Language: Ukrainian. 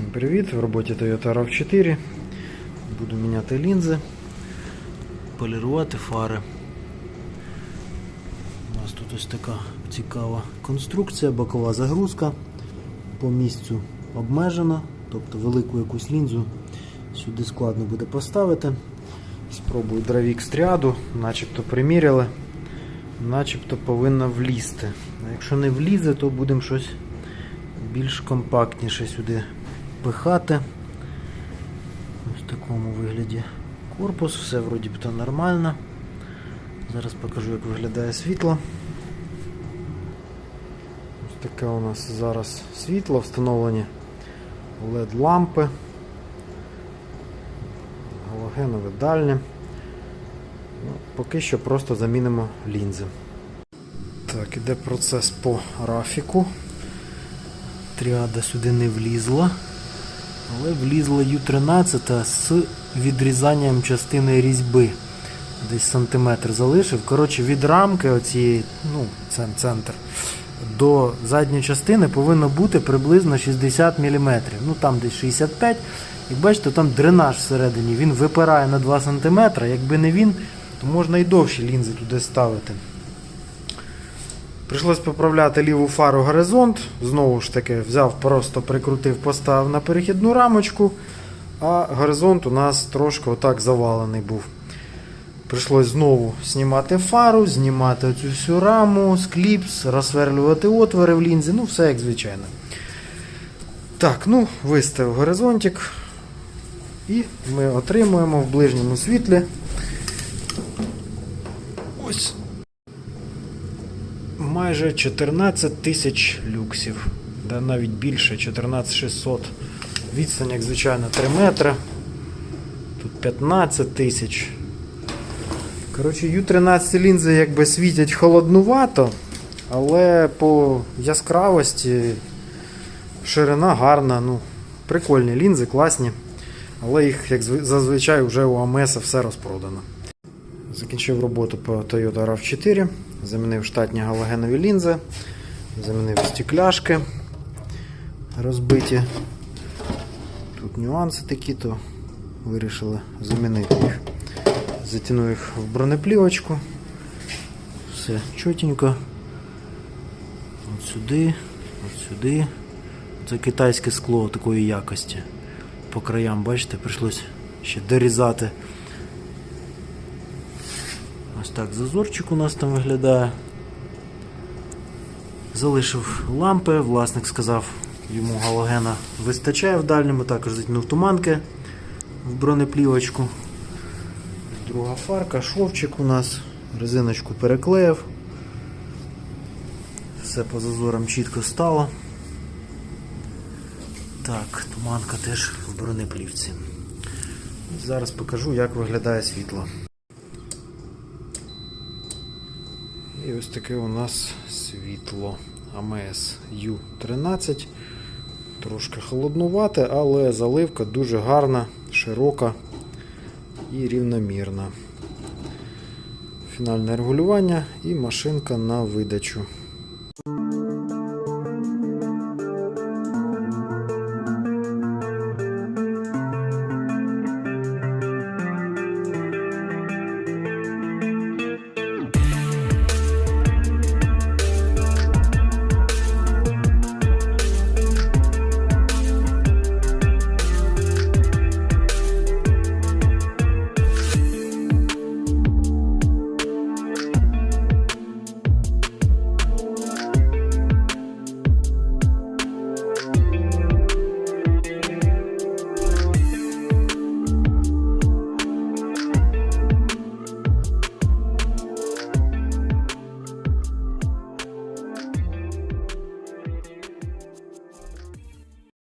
Всім привіт! В роботі Toyota RAV4. Буду міняти лінзи, полірувати фари. У нас тут ось така цікава конструкція, бокова загрузка по місцю обмежена, тобто велику якусь лінзу сюди складно буде поставити. Спробую дравік стряду, начебто приміряли, начебто повинна влізти. А якщо не влізе, то будемо щось більш компактніше сюди пихати. Ось в такому вигляді корпус, все вроді б то нормально. Зараз покажу, як виглядає світло. Ось таке у нас зараз світло, встановлені LED лампи, галогенове дальнє. Ну, поки що просто замінимо лінзи. Так, іде процес по графіку. Тріада сюди не влізла. Але влізла Ю-13 з відрізанням частини різьби. Десь сантиметр залишив. Коротше, від рамки оцієї, ну, це центр, до задньої частини повинно бути приблизно 60 мм. Ну там десь 65 Як бачите, там дренаж всередині. Він випирає на 2 см. Якби не він, то можна і довші лінзи туди ставити. Прийшлось поправляти ліву фару горизонт. Знову ж таки, взяв, просто прикрутив, поставив на перехідну рамочку, а горизонт у нас трошки отак завалений був. Прийшлось знову знімати фару, знімати оцю всю раму, скліпс, розсверлювати отвори в лінзі, ну все як звичайно. Так, ну, виставив горизонтик. І ми отримуємо в ближньому світлі. Ось майже 14 тисяч люксів. Да, навіть більше 14600. Відстань, як звичайно, 3 метри. Тут 15 тисяч. Коротше, Ю-13 лінзи якби світять холоднувато, але по яскравості ширина гарна. ну, Прикольні лінзи, класні. Але їх, як зазвичай, вже у АМС все розпродано. Закінчив роботу по Toyota RAV4, замінив штатні галогенові лінзи, замінив стекляшки розбиті. Тут нюанси такі, то вирішили замінити їх. Затягнув їх в бронеплівочку. Все чотенько. От сюди, от сюди. Це китайське скло такої якості. По краям, бачите, прийшлось ще дорізати. Ось так зазорчик у нас там виглядає. Залишив лампи, власник сказав, йому галогена вистачає в дальньому, також затягнув туманки в бронеплівочку. Друга фарка, шовчик у нас, резиночку переклеїв. Все по зазорам чітко стало. Так, туманка теж в бронеплівці. Зараз покажу, як виглядає світло. І ось таке у нас світло АМС U13. Трошки холоднувате, але заливка дуже гарна, широка і рівномірна. Фінальне регулювання і машинка на видачу.